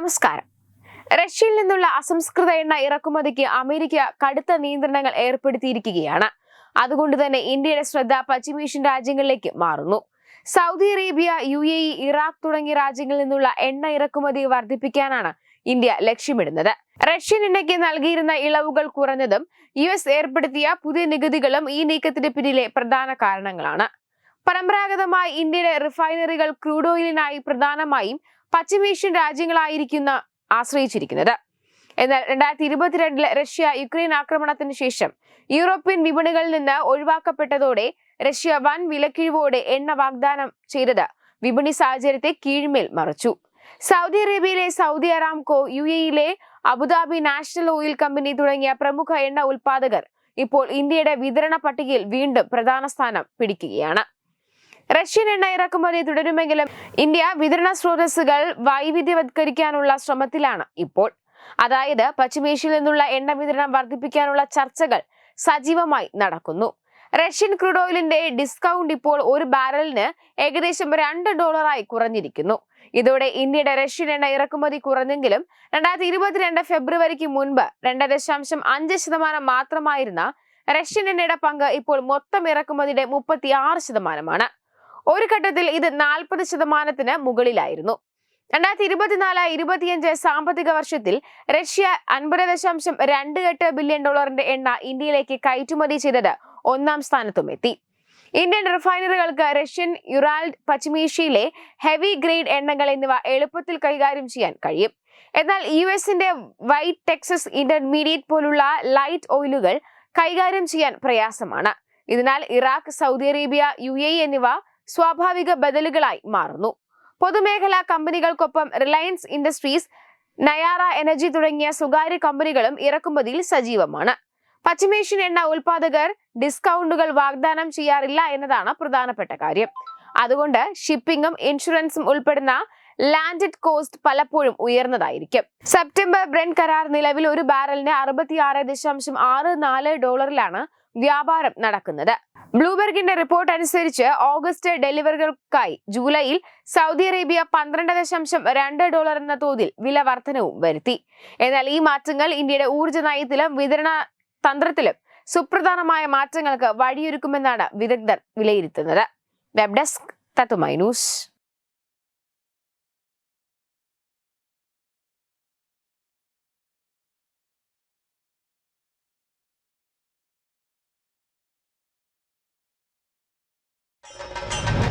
നമസ്കാരം. റഷ്യയിൽ നിന്നുള്ള അസംസ്കൃത എണ്ണ ഇറക്കുമതിക്ക് അമേരിക്ക കടുത്ത നിയന്ത്രണങ്ങൾ ഏർപ്പെടുത്തിയിരിക്കുകയാണ്. അതുകൊണ്ട് തന്നെ ഇന്ത്യയുടെ ശ്രദ്ധ പശ്ചിമേഷ്യൻ രാജ്യങ്ങളിലേക്ക് മാറുന്നു. Saudi Arabia U A E Iraq തുടങ്ങിയ രാജ്യങ്ങളിൽ നിന്നുള്ള എണ്ണ ഇറക്കുമതി വർദ്ധിപ്പിക്കാനാണ് ഇന്ത്യ ലക്ഷ്യമിടുന്നത്. റഷ്യൻ എണ്ണയ്ക്ക് നൽകിയിരുന്ന ഇളവുകൾ കുറഞ്ഞതും യു എസ് ഏർപ്പെടുത്തിയ പുതിയ നികുതികളും ഈ നീക്കത്തിന് പിന്നിലെ പ്രധാന കാരണങ്ങളാണ്. പരമ്പരാഗതമായി ഇന്ത്യയുടെ റിഫൈനറികൾ ക്രൂഡ് ഓയിലിനായി പ്രധാനമായും പശ്ചിമേഷ്യൻ രാജ്യങ്ങളായിരിക്കുന്ന ആശ്രയിച്ചിരിക്കുന്നത്. എന്നാൽ രണ്ടായിരത്തി ഇരുപത്തിരണ്ടിലെ റഷ്യ യുക്രൈൻ ആക്രമണത്തിന് ശേഷം യൂറോപ്യൻ വിപണികളിൽ നിന്ന് ഒഴിവാക്കപ്പെട്ടതോടെ റഷ്യ വൻ വിലക്കിഴിവോടെ എണ്ണ വാഗ്ദാനം ചെയ്തത് വിപണി സാഹചര്യത്തെ കീഴ്മേൽ മറച്ചു. സൗദി അറേബ്യയിലെ സൗദി അറാംകോ യു എയിലെ Abu Dhabi National Oil Company തുടങ്ങിയ പ്രമുഖ എണ്ണ ഉൽപാദകർ ഇപ്പോൾ ഇന്ത്യയുടെ വിതരണ പട്ടികയിൽ വീണ്ടും പ്രധാന സ്ഥാനം പിടിക്കുകയാണ്. റഷ്യൻ എണ്ണ ഇറക്കുമതി തുടരുമെങ്കിലും ഇന്ത്യ വിതരണ സ്രോതസ്സുകൾ വൈവിധ്യവത്കരിക്കാനുള്ള ശ്രമത്തിലാണ് ഇപ്പോൾ. അതായത് പശ്ചിമേഷ്യയിൽ നിന്നുള്ള എണ്ണ വിതരണം വർദ്ധിപ്പിക്കാനുള്ള ചർച്ചകൾ സജീവമായി നടക്കുന്നു. റഷ്യൻ ക്രൂഡ് ഓയിലിന്റെ ഡിസ്കൗണ്ട് ഇപ്പോൾ ഒരു ബാരലിന് ഏകദേശം രണ്ട് ഡോളറായി കുറഞ്ഞിരിക്കുന്നു. ഇതോടെ ഇന്ത്യയുടെ റഷ്യൻ എണ്ണ ഇറക്കുമതി കുറഞ്ഞെങ്കിലും രണ്ടായിരത്തി ഇരുപത്തിരണ്ട് ഫെബ്രുവരിക്ക് മുൻപ് രണ്ട് ദശാംശം അഞ്ച് ശതമാനം മാത്രമായിരുന്ന റഷ്യൻ എണ്ണയുടെ പങ്ക് ഇപ്പോൾ മൊത്തം ഇറക്കുമതിയുടെ മുപ്പത്തി ആറ് ശതമാനമാണ്. ഒരു ഘട്ടത്തിൽ ഇത് നാൽപ്പത് ശതമാനത്തിന് മുകളിലായിരുന്നു. രണ്ടായിരത്തി ഇരുപത്തിനാല് ഇരുപത്തിയഞ്ച് സാമ്പത്തിക വർഷത്തിൽ റഷ്യ അൻപത് ദശാംശം രണ്ട് എട്ട് ബില്യൺ ഡോളറിന്റെ എണ്ണ ഇന്ത്യയിലേക്ക് കയറ്റുമതി ചെയ്തത് ഒന്നാം സ്ഥാനത്തും എത്തി. ഇന്ത്യൻ റിഫൈനറികൾക്ക് റഷ്യൻ യുറാൽഡ് പശ്ചിമേഷ്യയിലെ ഹെവി ഗ്രേഡ് എണ്ണകൾ എന്നിവ എളുപ്പത്തിൽ കൈകാര്യം ചെയ്യാൻ കഴിയും. എന്നാൽ യു എസിന്റെ വൈറ്റ് ടെക്സസ് ഇന്റർമീഡിയറ്റ് പോലുള്ള ലൈറ്റ് ഓയിലുകൾ കൈകാര്യം ചെയ്യാൻ പ്രയാസമാണ്. ഇതിനാൽ ഇറാഖ് സൗദി അറേബ്യ യു എന്നിവ സ്വാഭാവിക ബദലുകളായി മാറുന്നു. പൊതുമേഖലാ കമ്പനികൾക്കൊപ്പം റിലയൻസ് ഇൻഡസ്ട്രീസ് നയാറ എനർജി തുടങ്ങിയ സ്വകാര്യ കമ്പനികളും ഇറക്കുമതിയിൽ സജീവമാണ്. പശ്ചിമേഷ്യൻ എണ്ണ ഉൽപാദകർ ഡിസ്കൗണ്ടുകൾ വാഗ്ദാനം ചെയ്യാറില്ല എന്നതാണ് പ്രധാനപ്പെട്ട കാര്യം. അതുകൊണ്ട് ഷിപ്പിംഗും ഇൻഷുറൻസും ഉൾപ്പെടുന്ന ലാൻഡഡ് കോസ്റ്റ് പലപ്പോഴും ഉയർന്നതായിരിക്കും. സെപ്റ്റംബർ ബ്രെൻ കരാർ നിലവിൽ ഒരു ബാരലിന് അറുപത്തിയാറ് ദശാംശം ആറ് നാല് ഡോളറിലാണ് വ്യാപാരം നടക്കുന്നത്. ബ്ലൂബെർഗിന്റെ റിപ്പോർട്ട് അനുസരിച്ച് ഓഗസ്റ്റ് ഡെലിവറികൾക്കായി ജൂലൈയിൽ സൗദി അറേബ്യ പന്ത്രണ്ട് ദശാംശം രണ്ട് ഡോളർ എന്ന തോതിൽ വില വർധനവും വരുത്തി. എന്നാൽ ഈ മാറ്റങ്ങൾ ഇന്ത്യയുടെ ഊർജ നയത്തിലും വിതരണ തന്ത്രത്തിലും സുപ്രധാനമായ മാറ്റങ്ങൾക്ക് വഴിയൊരുക്കുമെന്നാണ് വിദഗ്ധർ വിലയിരുത്തുന്നത്. വെബ് ഡെസ്ക് തത്തുമൈ ന്യൂസ്